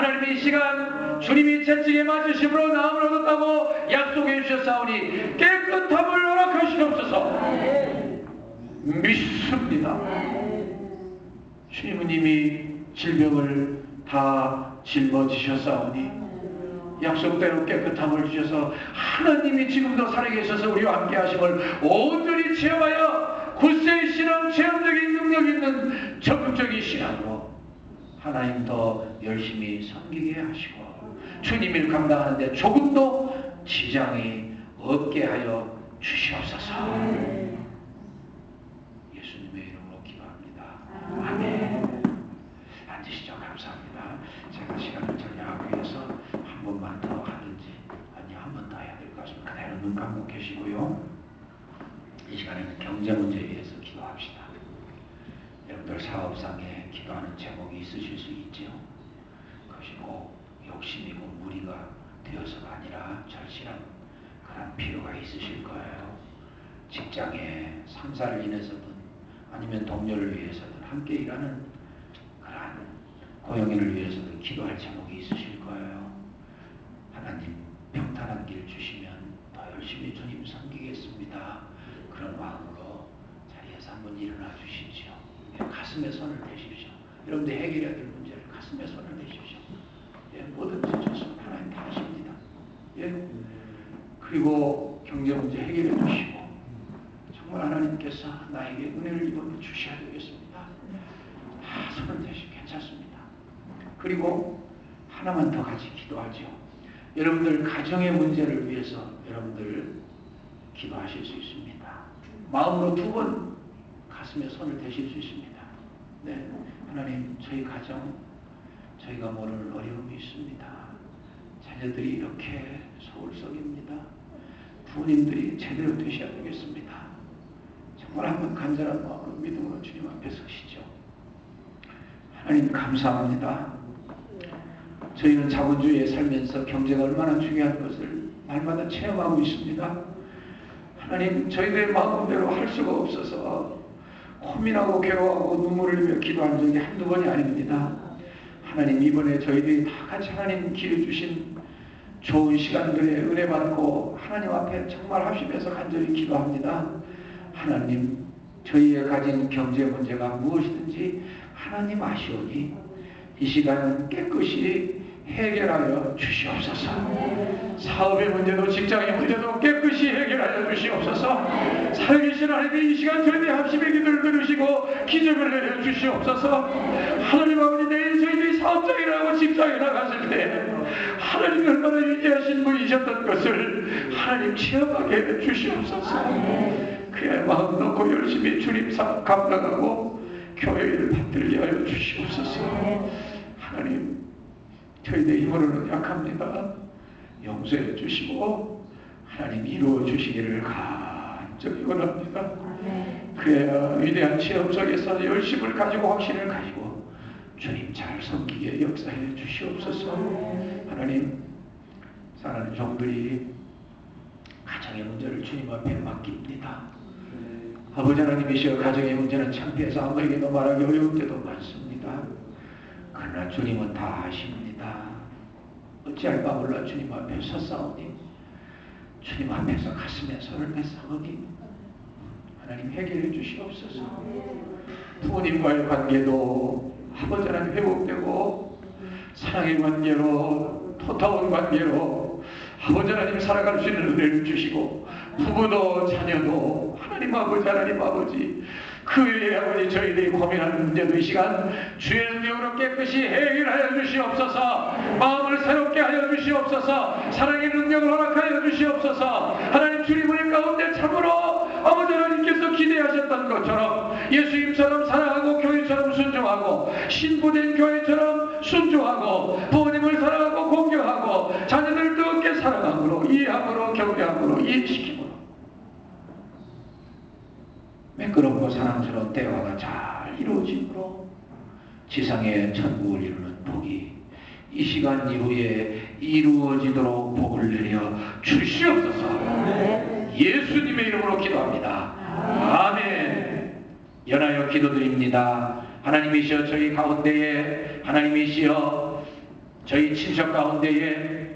하나님의 이 시간 주님이 채찍에 맞으심으로 나음을 얻었다고 약속해 주셨사오니 깨끗함을 허락하시옵소서. 믿습니다. 주님은 이미 질병을 다 짊어지셨사오니 약속대로 깨끗함을 주셔서 하나님이 지금도 살아계셔서 우리와 함께 하심을 온전히 체험하여 굳세의 신앙 체험적인 능력 있는 적극적인 신앙으로 하나님 더 열심히 섬기게 하시고 주님 일 감당하는데 조금도 지장이 없게 하여 주시옵소서 예수님의 이름으로 기도합니다. 아멘 앉으시죠. 감사합니다. 제가 시간을 전략하기 위해서 한 번만 더 하든지 아니 한 번 더 해야 될 것 같습니다. 그대로 눈 감고 계시고요. 이 시간에는 경제 문제에 대해서 기도합시다. 여러분들 사업상에 기도하는 제목이 있으실 수 있죠. 그것이 꼭 욕심이고 무리가 되어서가 아니라 절실한 그런 필요가 있으실 거예요. 직장에 상사를 인해서든 아니면 동료를 위해서든 함께 일하는 그러한 고용인을 위해서든 기도할 제목이 있으실 거예요. 하나님 평탄한 길 주시면 더 열심히 주님 섬기겠습니다. 그런 마음으로 자리에서 한번 일어나 주시죠. 가슴에 손을 대십시오. 여러분들 해결해야 될 문제를 가슴에 손을 대십시오. 예, 뭐든지 좋습니다. 하나님 다 하십니다. 예. 그리고 경제 문제 해결해 주시고 정말 하나님께서 나에게 은혜를 입어 주셔야 되겠습니다. 다 손을 대시 괜찮습니다. 그리고 하나만 더 같이 기도하죠. 여러분들 가정의 문제를 위해서 여러분들 기도하실 수 있습니다. 마음으로 두 번 가슴에 손을 대실 수 있습니다. 네, 하나님 저희 가정 저희가 모르는 어려움이 있습니다. 자녀들이 이렇게 소홀성입니다. 부모님들이 제대로 되셔야 되겠습니다. 정말 한번 간절한 마음으로 믿음으로 주님 앞에 서시죠. 하나님 감사합니다. 저희는 자본주의에 살면서 경제가 얼마나 중요한 것을 날마다 체험하고 있습니다. 하나님 저희들의 마음대로 할 수가 없어서 고민하고 괴로워하고 눈물을 흘리며 기도한 적이 한두 번이 아닙니다. 하나님 이번에 저희들이 다 같이 하나님 기회 주신 좋은 시간들에 은혜 받고 하나님 앞에 정말 합심해서 간절히 기도합니다. 하나님 저희의 가진 경제 문제가 무엇이든지 하나님 아시오니 이 시간은 깨끗이 해결하여 주시옵소서. 사업의 문제도 직장의 문제도 깨끗이 해결하여 주시옵소서. 살아계신 하나님 이 시간 저희들의 합심의 기도를 들으시고 기적을 내려 주시옵소서. 하나님 아버지 내일 저희들이 사업장에 나가고 직장에 나갔을 때 하나님이 얼마나 위대하신 분이셨던 것을 하나님 체험하게 해 주시옵소서. 그의 마음 놓고 열심히 주님 사 감당하고 교회를 받들게 하여 주시옵소서. 하나님 저희들 힘으로는 약합니다. 용서해 주시고 하나님 이루어 주시기를 간절히 원합니다. 그래야 위대한 체험 속에서 열심을 가지고 확신을 가지고 주님 잘 섬기게 역사해 주시옵소서. 하나님 사랑하는 종들이 가정의 문제를 주님 앞에 맡깁니다. 아버지 하나님이시여 가정의 문제는 창피해서 아무에게도 말하기 어려울 때도 많습니다. 그러나 주님은 다 아십니다. 어찌할까 몰라 주님 앞에 섰사오니 주님 앞에서 가슴에 손을 댔사오니 하나님 해결해 주시옵소서. 부모님과의 관계도 아버지 하나님 회복되고 사랑의 관계로 토타운 관계로 아버지 하나님 살아갈 수 있는 은혜를 주시고 부부도 자녀도 하나님 아버지 하나님 아버지 그 외에 아버지 저희들이 고민하는 문제도 이 시간 주의 능력으로 깨끗이 해결하여 주시옵소서. 마음을 새롭게 하여 주시옵소서. 사랑의 능력을 허락하여 주시옵소서. 하나님 주님 우리 가운데 참으로 아버지 하나님께서 기대하셨던 것처럼 예수님처럼 사랑하고 교회처럼 순종하고 신부된 교회처럼 순종하고 부모님을 사랑하고 공경하고 자녀들 뜨겁게 사랑함으로 이해함으로 격려함으로 이해시킴으로 매끄럽고 사랑스러운 대화가 잘 이루어짐으로 지상의 천국을 이루는 복이 이 시간 이후에 이루어지도록 복을 내려 주시옵소서. 예수님의 이름으로 기도합니다. 아멘. 연하여 기도드립니다. 하나님이시여 저희 가운데에 하나님이시여 저희 친척 가운데에